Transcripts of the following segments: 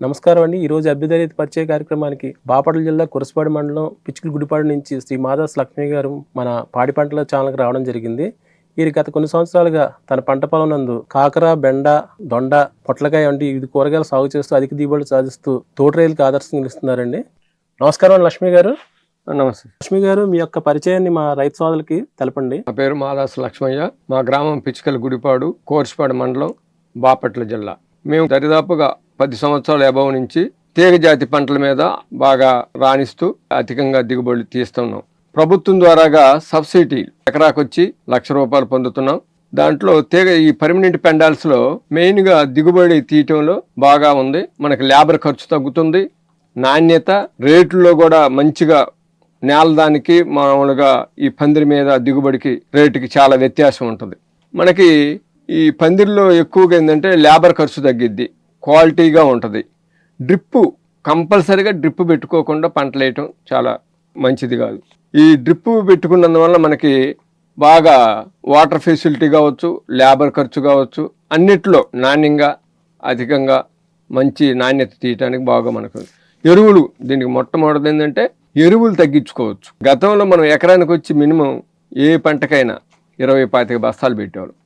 నమస్కారం అండి. ఈరోజు అభ్యుదయ పరిచయ కార్యక్రమానికి బాపట్ల జిల్లా కురసపాడు మండలం పిచ్చుకుల గుడిపాడు నుంచి శ్రీ మాదాస్ లక్ష్మి గారు మన పాడి పంటల ఛానల్కి రావడం జరిగింది. వీరు గత కొన్ని సంవత్సరాలుగా తన పంట పొలం నందు కాకర బెండ దొండ పొట్లకాయ వంటి ఇది కూరగాయలు సాగు చేస్తూ అధిక దిగుబడులు సాధిస్తూ తోటరైలుకి ఆదర్శం నిలుస్తున్నారండి. నమస్కారం అండి లక్ష్మి గారు. నమస్తే. లక్ష్మి గారు మీ యొక్క పరిచయాన్ని మా రైతు సోదరులకి తెలపండి. నా పేరు మాదాసు లక్ష్మయ్య. మా గ్రామం పిచ్చికల గుడిపాడు కోర్సుపాడు మండలం బాపట్ల జిల్లా. మేము దరిదాపుగా పది సంవత్సరాల అభావం నుంచి తీగ జాతి పంటల మీద బాగా రాణిస్తూ అధికంగా దిగుబడులు తీస్తున్నాం. ప్రభుత్వం ద్వారాగా సబ్సిడీ ఎకరాకొచ్చి లక్ష రూపాయలు పొందుతున్నాం. దాంట్లో తీగ ఈ పర్మనెంట్ పెండాల్స్లో మెయిన్గా దిగుబడి తీయటంలో బాగా ఉంది. మనకి లేబర్ ఖర్చు తగ్గుతుంది. నాణ్యత రేట్లలో కూడా మంచిగా నేల దానికి మామూలుగా ఈ పందిరి మీద దిగుబడికి రేటుకి చాలా వ్యత్యాసం ఉంటుంది. మనకి ఈ పందిరిలో ఎక్కువగా ఏంటంటే లేబర్ ఖర్చు తగ్గిద్ది. క్వాలిటీగా ఉంటుంది. డ్రిప్పు కంపల్సరీగా డ్రిప్ పెట్టుకోకుండా పంటలు వేయటం చాలా మంచిది కాదు. ఈ డ్రిప్ పెట్టుకున్నందువల్ల మనకి బాగా వాటర్ ఫెసిలిటీ కావచ్చు లేబర్ ఖర్చు కావచ్చు అన్నిట్లో నాణ్యంగా అధికంగా మంచి నాణ్యత తీయటానికి బాగా మనకు ఎరువులు దీనికి మొట్టమొదటిది ఏంటంటే ఎరువులు తగ్గించుకోవచ్చు. గతంలో మనం ఎకరానికి వచ్చి మినిమం ఏ పంటకైనా ఇరవై పాతిక బస్తాలు పెట్టేవాళ్ళం.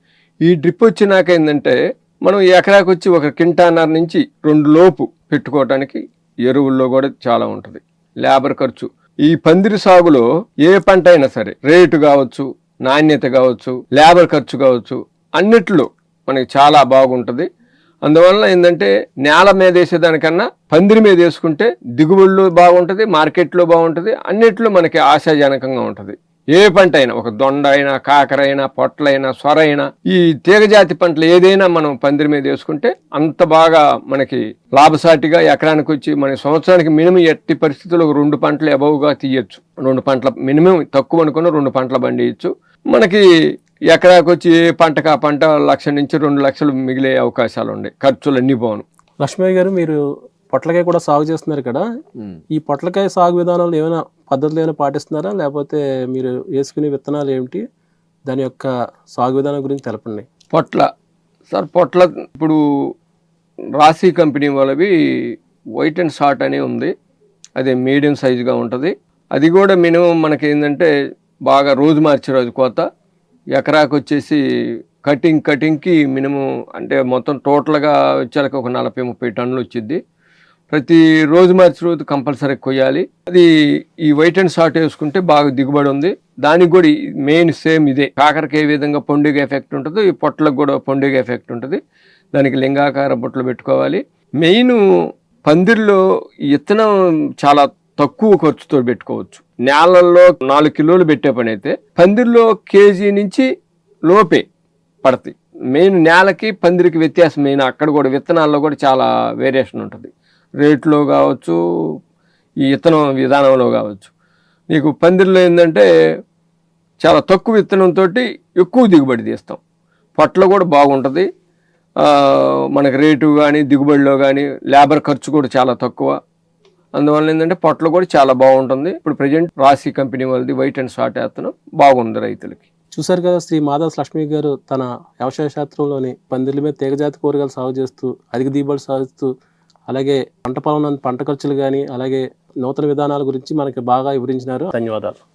ఈ డ్రిప్ వచ్చినాక ఏంటంటే మనం ఎకరాకు వచ్చి ఒక కింటాన్నర నుంచి రెండు లోపు పెట్టుకోవటానికి ఎరువుల్లో కూడా చాలా ఉంటుంది. లేబర్ ఖర్చు. ఈ పందిరి సాగులో ఏ పంట అయినా సరే రేటు కావచ్చు నాణ్యత కావచ్చు లేబర్ ఖర్చు కావచ్చు అన్నిట్లో మనకి చాలా బాగుంటుంది. అందువల్ల ఏంటంటే నేల మీద వేసేదానికన్నా పందిరి మీద వేసుకుంటే దిగుబడులు బాగుంటుంది మార్కెట్లో బాగుంటుంది అన్నిట్లో మనకి ఆశాజనకంగా ఉంటుంది. ఏ పంట అయినా ఒక దొండ అయినా కాకర అయినా పొట్లైనా సొర అయినా ఈ తీగజాతి పంటలు ఏదైనా మనం పందిరి మీద వేసుకుంటే అంత బాగా మనకి లాభసాటిగా ఎకరానికి వచ్చి మన సంవత్సరానికి మినిమం ఎట్టి పరిస్థితుల్లో రెండు పంటలు అబౌవ్గా తీయచ్చు. రెండు పంటల మినిమం తక్కువ అనుకున్న రెండు పంటలు పండియచ్చు. మనకి ఎకరాకి వచ్చి ఏ పంటకు ఆ పంట లక్ష నుంచి రెండు లక్షలు మిగిలే అవకాశాలు ఉన్నాయి ఖర్చులు అన్ని పోను. లక్ష్మయ్య గారు మీరు పొట్లకాయ కూడా సాగు చేస్తున్నారు ఇక్కడ ఈ పొట్లకాయ సాగు విధానంలో ఏమైనా పద్ధతులు ఏమైనా పాటిస్తున్నారా? లేకపోతే మీరు వేసుకునే విత్తనాలు ఏమిటి? దాని యొక్క సాగు విధానం గురించి తెలపండి. పొట్ల. సార్ పొట్ల ఇప్పుడు రాశి కంపెనీ వాళ్ళవి వైట్ అండ్ షార్ట్ అని ఉంది. అది మీడియం సైజుగా ఉంటుంది. అది కూడా మినిమం మనకి ఏంటంటే బాగా రోజు మార్చి రోజు కోత. ఎకరాకు వచ్చేసి కటింగ్ కటింగ్కి మినిమం అంటే మొత్తం టోటల్గా వచ్చేలకు ఒక నలభై ముప్పై టన్నులు వచ్చింది ప్రతి రోజు మార్చి రోజు కంపల్సరీ కొయ్యాలి. అది ఈ వైట్ అండ్ షార్ట్ వేసుకుంటే బాగా దిగుబడి ఉంది. దానికి కూడా మెయిన్ సేమ్ ఇదే. కాకరకి ఏ విధంగా పండుగ ఎఫెక్ట్ ఉంటుందో ఈ పొట్లకు కూడా పండుగ ఎఫెక్ట్ ఉంటుంది. దానికి లింగాకార బొట్టలు పెట్టుకోవాలి. మెయిన్ పందిరిలో ఈ విత్తనం చాలా తక్కువ ఖర్చుతో పెట్టుకోవచ్చు. నేలల్లో నాలుగు కిలోలు పెట్టే పని అయితే పందిరిలో కేజీ నుంచి లోపే పడతాయి. మెయిన్ నేలకి పందిరికి వ్యత్యాసం మెయిన్ అక్కడ కూడా విత్తనాల్లో కూడా చాలా వేరియేషన్ ఉంటుంది. రేట్లో కావచ్చు ఈ విత్తనం విధానంలో కావచ్చు. నీకు పందిరిలో ఏంటంటే చాలా తక్కువ విత్తనంతో ఎక్కువ దిగుబడి తీస్తాం. పొట్ల కూడా బాగుంటుంది. మనకు మనకి రేటు కానీ దిగుబడిలో కానీ లేబర్ ఖర్చు కూడా చాలా తక్కువ. అందువల్ల ఏంటంటే పొట్ల కూడా చాలా బాగుంటుంది. ఇప్పుడు ప్రజెంట్ రాశి కంపెనీ వాళ్ళది వైట్ అండ్ షార్ట్ వేస్తున్నాం బాగుంది రైతులకి. చూశారు కదా శ్రీ మాధవ్ లక్ష్మి గారు తన వ్యవసాయ శాస్త్రంలోని పందిర్ల మీద తీగజాతి కూరగాయలు సాగు చేస్తూ అధిక దిగుబడి సాధిస్తూ అలాగే పంట పొలం పంట ఖర్చులు కానీ అలాగే నూతన విధానాల గురించి మనకి బాగా వివరించినారు. ధన్యవాదాలు.